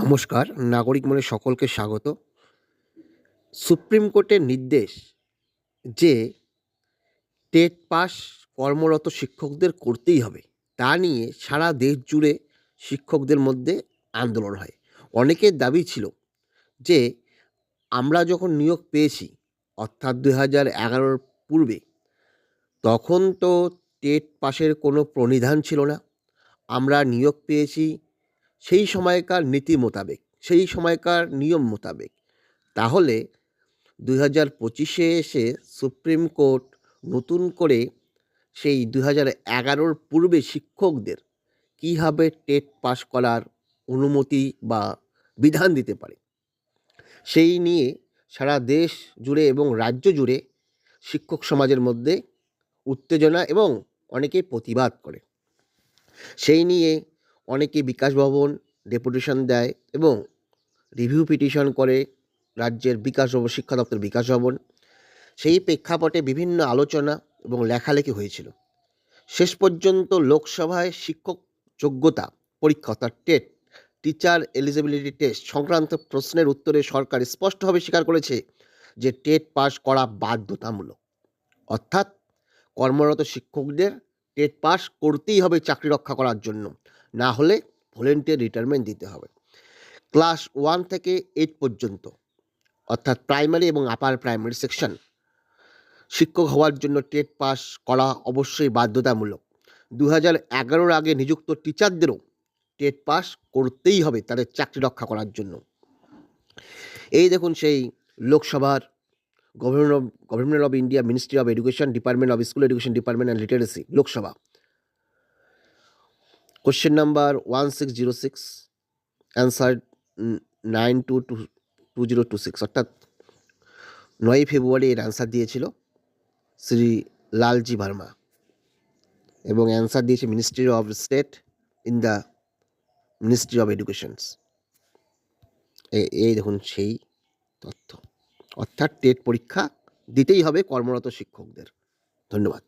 নমস্কার, নাগরিক মনে সকলকে স্বাগত। সুপ্রিম কোর্টের নির্দেশ যে টেট পাস কর্মরত শিক্ষকদের করতেই হবে, তা নিয়ে সারা দেশ জুড়ে শিক্ষকদের মধ্যে আন্দোলন হয়। অনেকের দাবি ছিল যে আমরা যখন নিয়োগ পেয়েছি, অর্থাৎ দু হাজার এগারোর পূর্বে, তখন তো টেট পাসের কোনো প্রণিধান ছিল না। আমরা নিয়োগ পেয়েছি সেই সময়কার নীতি মোতাবেক, সেই সময়কার নিয়ম মোতাবেক। তাহলে দুই হাজার পঁচিশে এসে সুপ্রিম কোর্ট নতুন করে সেই দু হাজার এগারোর পূর্বে শিক্ষকদের কীভাবে টেট পাস করার অনুমতি বা বিধান দিতে পারে, সেই নিয়ে সারা দেশ জুড়ে এবং রাজ্য জুড়ে শিক্ষক সমাজের মধ্যে উত্তেজনা এবং অনেকে প্রতিবাদ করে। সেই নিয়ে অনেকে বিকাশ ভবন, ডেপুটেশন দেয় এবং রিভিউ পিটিশন করে রাজ্যের বিকাশ ভবন, শিক্ষা দপ্তর বিকাশ ভবন। সেই প্রেক্ষাপটে বিভিন্ন আলোচনা এবং লেখালেখি হয়েছিল। শেষ পর্যন্ত লোকসভায় শিক্ষক যোগ্যতা পরীক্ষা, অর্থাৎ টেট, টিচার এলিজিবিলিটি টেস্ট সংক্রান্ত প্রশ্নের উত্তরে সরকার স্পষ্টভাবে স্বীকার করেছে যে টেট পাস করা বাধ্যতামূলক। অর্থাৎ কর্মরত শিক্ষকদের টেট পাস করতেই হবে চাকরি রক্ষা করার জন্য। না হলে ভলেন্টিয়ার রিটায়ারমেন্ট দিতে হবে। ক্লাস ওয়ান থেকে এইট পর্যন্ত, অর্থাৎ প্রাইমারি এবং আপার প্রাইমারি সেকশন শিক্ষক হওয়ার জন্য টেট পাস করা অবশ্যই বাধ্যতামূলক। দু হাজার এগারোর আগে নিযুক্ত টিচারদেরও টেট পাস করতেই হবে তাদের চাকরি রক্ষা করার জন্য। এই দেখুন সেই লোকসভার governor of government of India ministry of education department of school education department and literacy Lok Sabha. Question number one six zero six answer nine two two two zero two six অর্থাৎ নয়ই ফেব্রুয়ারি এর answer দিয়েছিল শ্রী লালজি ভার্মা এবং answer দিয়েছে ministry of state in the ministry of educations এই দেখুন সেই তথ্য। অর্থাৎ টেট পরীক্ষা দিতেই হবে কর্মরত শিক্ষকদের। ধন্যবাদ।